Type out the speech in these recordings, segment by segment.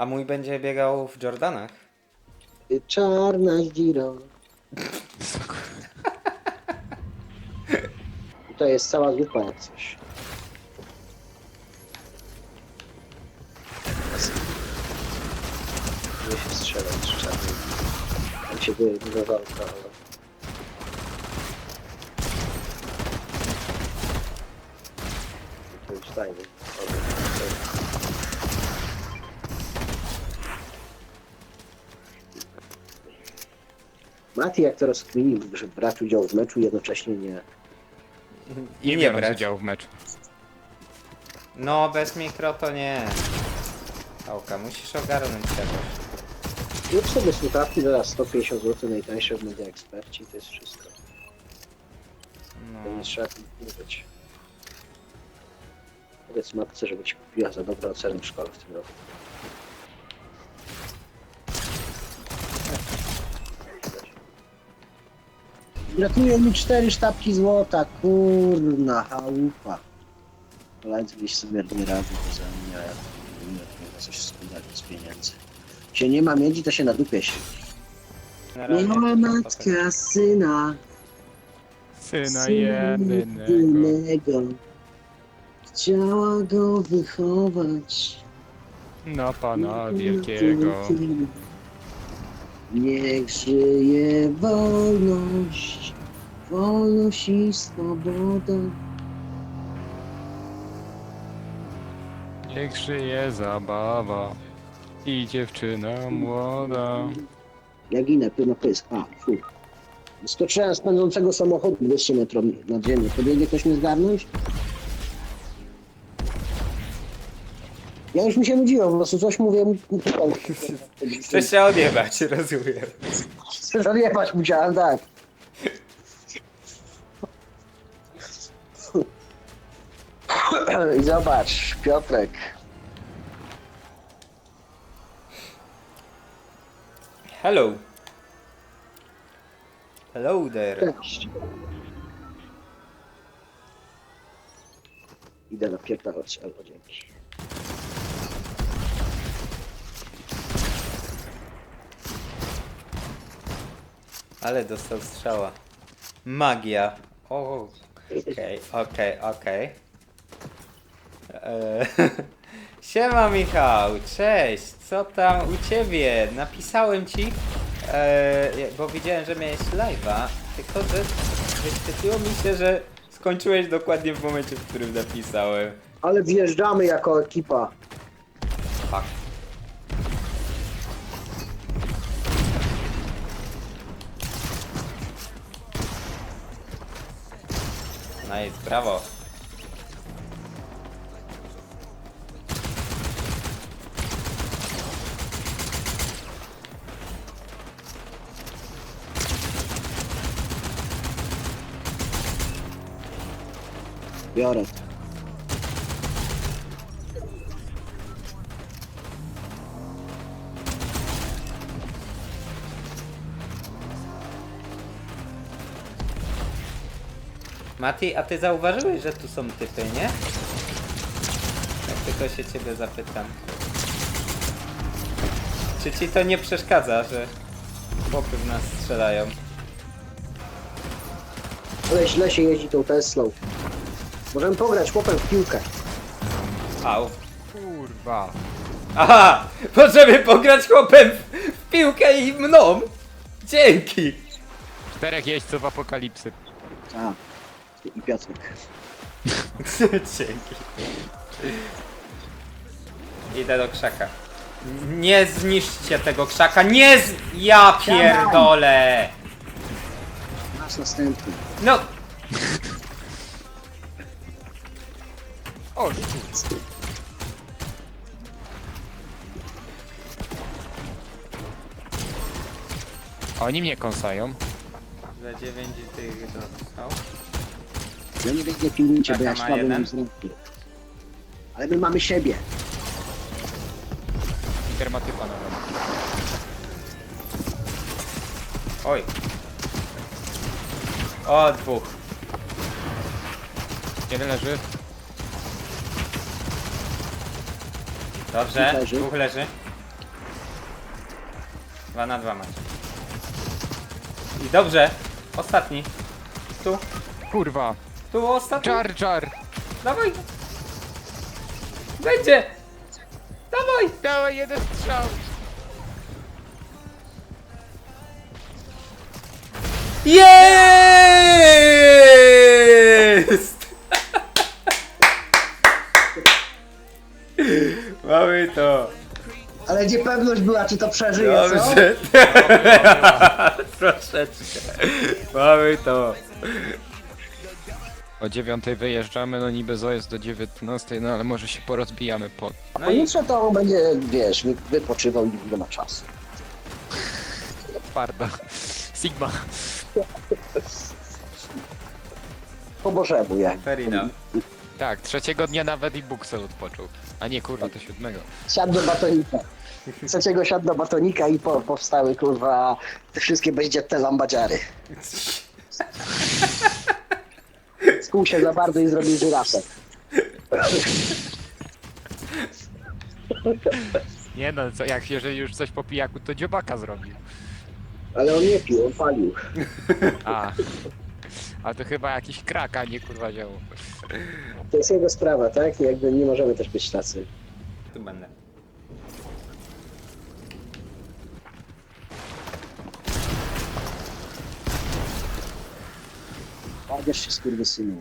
A mój będzie biegał w Jordanach. Czarna dziro. To jest cała zupa jak coś. Nie się strzelać z czarnym. Tam się wybudował to, ale... To już fajnie. Mati jak to rozkminił, że brać udział w meczu jednocześnie nie. I Nie brać. udziału w meczu. No, bez mikro to nie. Ołka, musisz ogarnąć czegoś. Lub sobie słuchawki teraz 150 zł najtańsze w Media Eksperci, to jest wszystko. To No. nie trzeba mówić. Powiedz matce, żeby ci kupiła za dobre oceny w szkole w tym roku. Gratuluję mi cztery sztabki złota, kurna chałupa. Polacy gdzieś sobie nie radzą poza mnie, a ja nie coś składać z pieniędzy. Się nie ma miedzi, to się na dupie się. Tylko matka syna, Syna syna jedynego. jedynego. Chciała go wychować. Na Pana Wielkiego. Niech żyje wolność, wolność i swoboda. Niech żyje zabawa i dziewczyna młoda. Ja ginę, na pysk. A, fu. Skoczyłem z pędzącego samochodu 200 metrów nad ziemię. Podjedzie ktoś mnie zgarnąć? Ja już mi się nudziło, po prostu coś mówię. Chcesz się odjebać, rozumiem. Chcę zajebać musiałem, tak. I zobacz, Piotrek. Hello. Hello there. Cześć. Idę napierdalać, albo dzięki. Ale dostał strzała. Magia. O, Okej, okej, okej. Eee, Siema Michał, cześć, co tam u ciebie? Napisałem ci, eee, bo widziałem, że miałeś live'a, tylko że wyświetliło mi się, że skończyłeś dokładnie w momencie, w którym napisałem. Ale wjeżdżamy jako ekipa. Nice, brawo. Biorę. Mati, a ty zauważyłeś, że tu są typy, nie? Jak tylko się ciebie zapytam. Czy ci to nie przeszkadza, że chłopy w nas strzelają? Ale źle się jeździ tą Teslą. Możemy pograć chłopem w piłkę. Au. Kurwa. Aha! Możemy pograć chłopem w, w piłkę i mną! Dzięki! Czterech jeźdźców apokalipsy. A. I Piotrek. Dzięki. Idę do krzaka. Nie zniszczcie tego krzaka, nie z... Ja pierdolę! Nasz następny. No, O, Oni mnie kąsają. za 9 tych dostał. Ja nie wiem, nie pilnujcie, bo ja ma słaby jeden. mam wzroki. Ale my mamy siebie. Dermatypa nawet. Oj. O, dwóch. Jeden leży. Dobrze, Dwóch leży. dwóch leży. Dwa na dwa macie. I dobrze. Ostatni. Tu. Kurwa. Tu ostatni. Jar Jar. Dawaj. Będzie. Dawaj. Dawaj jeden strzał. Jest! Mamy to. Ale niepewność była, czy to przeżyje, co? Dobrze. Troszeczkę. Mamy to. O dziewiątej wyjeżdżamy, no niby zo jest do 19, no ale może się porozbijamy po... No i to on będzie, wiesz, wy- wypoczywał i nie ma czasu. Twardo. Sigma. Po Bożemu, jak. fair enough. Tak, trzeciego dnia nawet i sobie odpoczął. A nie kurwa, to siódmego. Siadł do batonika. Trzeciego siadł do batonika i po, powstały, kurwa, te wszystkie bezdzietne lambadziary. Skuł się za bardzo i zrobił żyrafę. Nie no, co, jak jeżeli już coś po pijaku, to dziobaka zrobił. Ale on nie pił, on palił. A. A to chyba jakiś krak, a nie kurwa zioło. To jest jego sprawa, tak? Jakby nie możemy też być tacy. Tu będę. Bierz się, skurwysynu.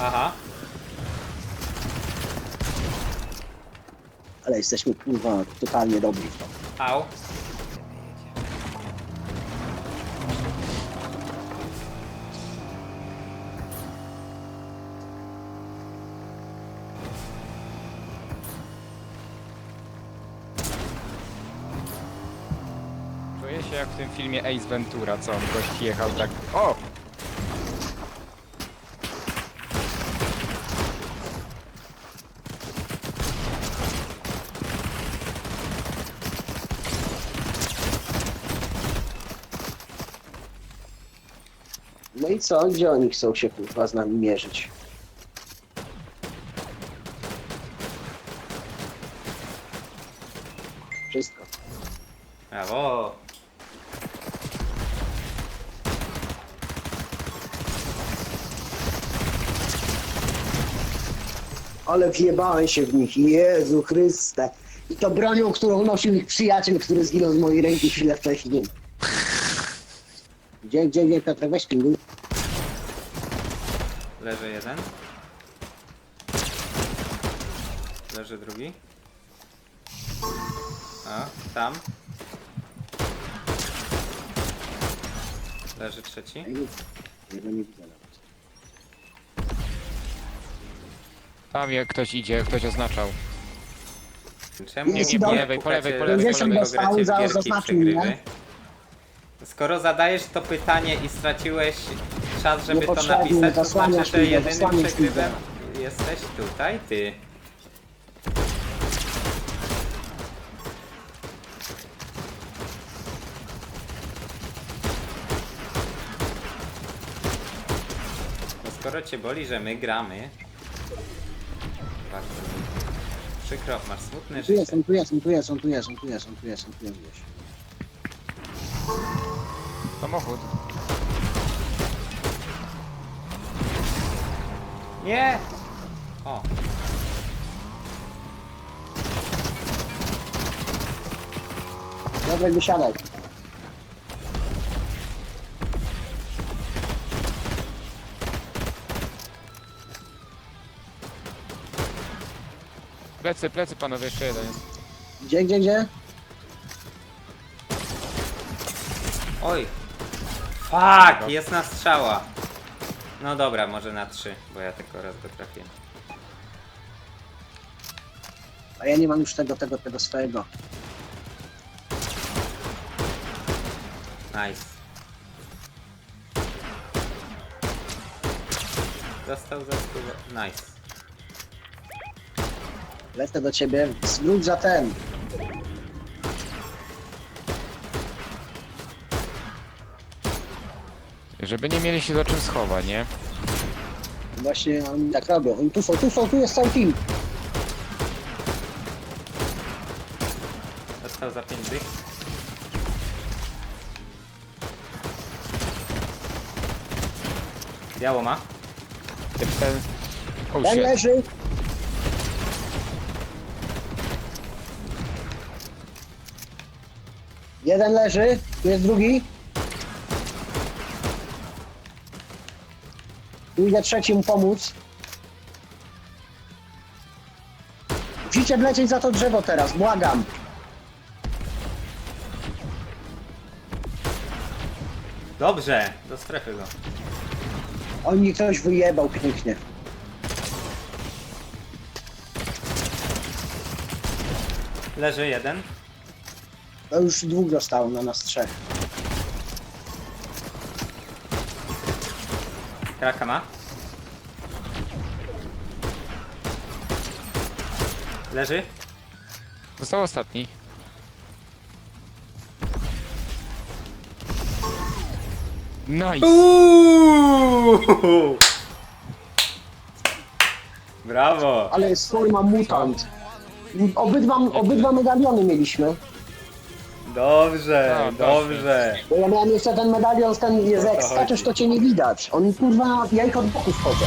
Aha. Ale jesteśmy, kurwa, totalnie dobrzy w to. Au. Się jak w tym filmie Ace Ventura, co on gość jechał tak... O! No i co? Gdzie oni chcą się, kurwa, z nami mierzyć? Wszystko. Brawo. Ale wjebałem się w nich, Jezu Chryste. I to bronią, którą nosił ich przyjaciel, który zginął z mojej ręki chwilę wcześniej. Gdzie, gdzie, gdzie, Piotrek, weź pinguj. Leży jeden. Leży drugi. A, tam. Leży trzeci. Jego nie widzę Tam jak ktoś idzie, ktoś oznaczał. Czemu Nie, nie, po lewej, po lewej, po lewej, po lewej. Za- przegrywy? Skoro zadajesz to pytanie i straciłeś czas, żeby to Niepotrzebnie, napisać, to zasłaniasz znaczy, że mnie, jedynym zasłaniasz przegrywem jesteś tutaj, ty. No skoro cię boli, że my gramy, bardzo mi przykro, masz smutne Tu jest, życie. on tu jest, on tu jest, on tu jest, on tu jest, on tu jest, on tu jest gdzieś. Samochód. Nie! O, Dobra, wysiadaj. Plecy, plecy panowie, jeszcze jeden jest. Gdzie, gdzie, gdzie? oj! Fuck, jest na strzała. No dobra, może na trzy, bo ja tylko raz go trafiłem. A ja nie mam już tego, tego, tego swojego. Nice. Został za stówę. Nice. Lecę do ciebie. Zwróć za ten. Żeby nie mieli się za czym schować, nie? Właśnie oni tak robią. Oni tu są, tu są, tu jest cały team. Dostał za 5 dych. Biało ma. Typ ten... Oh, leży. Jeden leży, tu jest drugi. Idę trzecim pomóc. Musicie wlecieć za to drzewo teraz, błagam. Dobrze, do strefy go. Oni ktoś wyjebał pięknie. Leży jeden. To już dwóch zostało na nas trzech. Kraka ma. Leży. Został ostatni. Nice! Uuuu! Brawo! Ale jest forma mutant. Obydwa, obydwa medaliony mieliśmy. Dobrze, No, dobrze. Bo ja miałem jeszcze ten medalion, z ten jest jak to skaczesz, chodzi. to cię nie widać. On kurwa, ja ich od boku wchodzę.